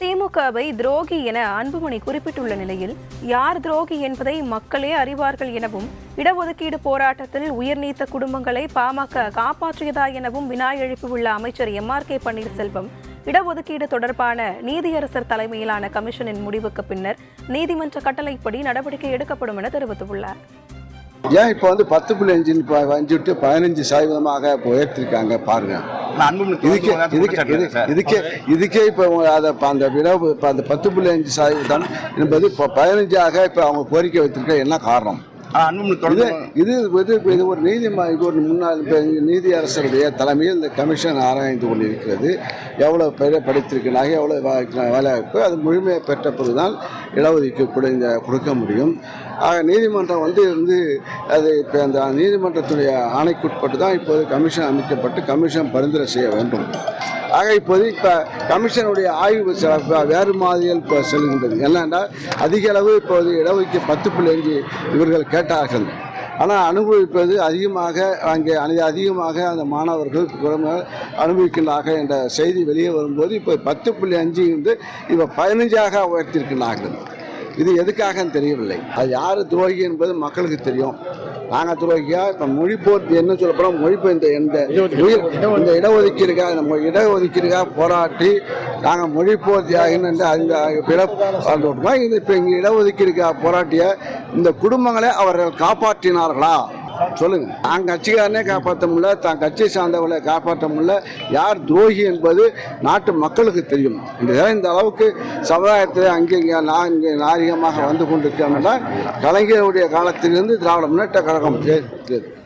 திமுகவை துரோகி என அன்புமணி குறிப்பிட்டுள்ள நிலையில் யார் துரோகி என்பதை மக்களே அறிவார்கள் எனவும் இடஒதுக்கீடு போராட்டத்தில் உயிர்நீத்த குடும்பங்களை பாமக காப்பாற்றியதா எனவும் வினா எழுப்பியுள்ள அமைச்சர் எம் ஆர் கே பன்னீர்செல்வம் இடஒதுக்கீடு தொடர்பான நீதியரசர் தலைமையிலான கமிஷனின் முடிவுக்கு பின்னர் நீதிமன்ற கட்டளைப்படி நடவடிக்கை எடுக்கப்படும் என தெரிவித்துள்ளார். ஏன் இப்போ வந்து பத்து புள்ளி அஞ்சு அஞ்சு விட்டு பதினஞ்சு சதவீதமாக உயர்த்திருக்காங்க பாருங்கள் இதுக்கே இதுக்கே. இதுக்கே இதுக்கே இப்போ அதை அந்த விடவு இப்போ அந்த பத்து புள்ளி அஞ்சு சதவீதம் என்பது இப்போ பதினஞ்சாக இப்போ அவங்க கோரிக்கை வைத்திருக்க என்ன காரணம் இது இது இது ஒரு நீதி இது ஒரு முன்னாள் நீதி அரசருடைய தலைமையில் இந்த கமிஷன் ஆராய்ந்து கொண்டிருக்கிறது. எவ்வளோ பேரை படித்திருக்கிறாங்க எவ்வளோ வேலைவாய்ப்பு அது முழுமையை பெற்ற பிறகுதான் இடஒதுக்கீடு கொடு- கொடுக்க முடியும். ஆக நீதிமன்றம் வந்து வந்து அது இப்போ அந்த நீதிமன்றத்துடைய ஆணைக்குட்பட்டு தான் இப்போது கமிஷன் அமைக்கப்பட்டு கமிஷன் பரிந்துரை செய்ய வேண்டும். ஆக இப்போது இப்போ கமிஷனுடைய ஆய்வு வேறு மாதிரியில் இப்போ செல்கின்றது. என்னென்னா அதிக அளவு இப்போது இடஒதுக்கீடு பத்து புள்ளி அஞ்சு இவர்கள் கேட்டார்கள். ஆனால் அனுபவிப்பது அதிகமாக அங்கே அதி- அதிகமாக அந்த மாணவர்கள் குழந்தைகள் அனுபவிக்கின்றார்கள் என்ற செய்தி வெளியே வரும்போது இப்போ பத்து புள்ளி அஞ்சு வந்து இப்போ பதினஞ்சாக உயர்த்தியிருக்கிறார்கள் இது எதுக்காகன்னு தெரியவில்லை. அது யார் துரோகி என்பது மக்களுக்கு தெரியும். நாங்கள் துரோகியா இப்போ மொழிப்போர் என்ன சொல்ல போகிறோம் மொழிப்போ இந்த இந்த உயிர் இந்த இடஒதுக்கீடுக்காக நம்ம இடஒதுக்கீடுக்காக போராட்டி நாங்கள் மொழிப்போர் தியாகின்னு அந்த பிற வாழ்ந்துவிட்டோம்? இது இப்போ இங்கே இடஒதுக்கீடுக்காக போராட்டிய இந்த குடும்பங்களை அவர்கள் காப்பாற்றினார்களா? சொல்லுங்க. நான் கட்சிக்காரனே காப்பாற்ற முடியல தான் கட்சி சார்ந்தவர்களை காப்பாற்ற முடியல. யார் துரோகி என்பது நாட்டு மக்களுக்கு தெரியும். இந்த அளவுக்கு சமுதாயத்தில் அங்கே இங்கே நான் இங்கே நாகரிகமாக வந்து கொண்டிருக்கிறோம்னா கலைஞருடைய காலத்திலிருந்து திராவிட முன்னேற்ற கழகம். தே-